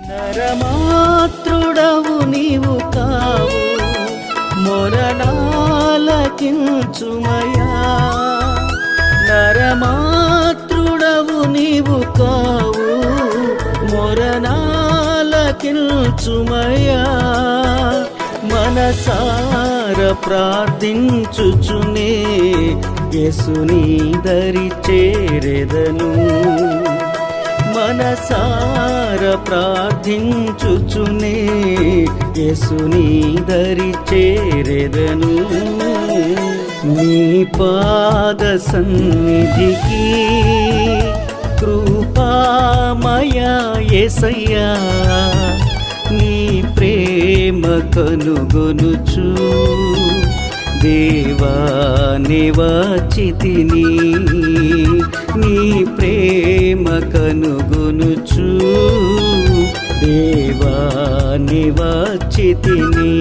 నరమాతృడవు నీవు కావు. మొరనాలకించుమయా నరమాతృడవు నీవు కావు. మొరనాలకించుమయా మనసార ప్రార్థించుచునే. యేసుని దరి చేరెదను మనసార ప్రార్థించుచునే యేసుని దరి చేరెదను. నీ పాద సన్నిధికి కృపామయా యేసయ్యా నీ ప్రేమ కనుగొనుచు దేవా నివాచితిని. కనుగొనుచు. దేవా నివాచితిని.